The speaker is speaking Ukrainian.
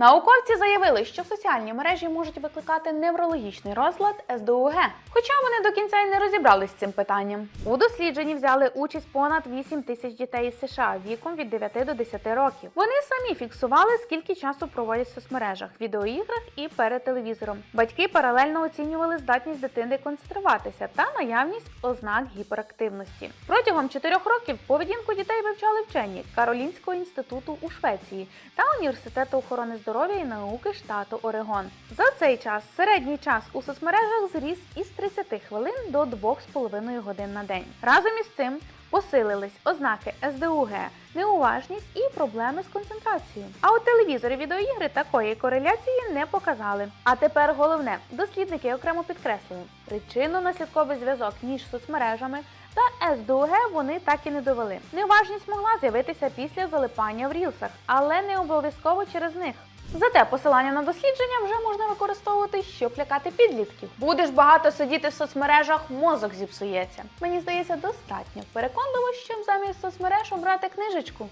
Науковці заявили, що соціальні мережі можуть викликати неврологічний розлад СДУГ, хоча вони до кінця й не розібрались з цим питанням. У дослідженні взяли участь понад 8 тисяч дітей із США віком від 9 до 10 років. Вони самі фіксували, скільки часу проводять в соцмережах, відеоіграх і перед телевізором. Батьки паралельно оцінювали здатність дитини концентруватися та наявність ознак гіперактивності. Протягом 4 років поведінку дітей вивчали вчені Каролінського інституту у Швеції та університету охорони здоров'я і науки штату Орегон. За цей час середній час у соцмережах зріс із 30 хвилин до 2,5 годин на день. Разом із цим посилились ознаки СДУГ, неуважність і проблеми з концентрацією. А от телевізори відеоігри такої кореляції не показали. А тепер головне, дослідники окремо підкреслили, причинно-наслідковий зв'язок між соцмережами та СДУГ вони так і не довели. Неуважність могла з'явитися після залипання в рілсах, але не обов'язково через них. Зате посилання на дослідження вже можна використовувати, щоб лякати підлітків. Будеш багато сидіти в соцмережах, мозок зіпсується. Мені здається, достатньо переконливо, щоб замість соцмереж обрати книжечку.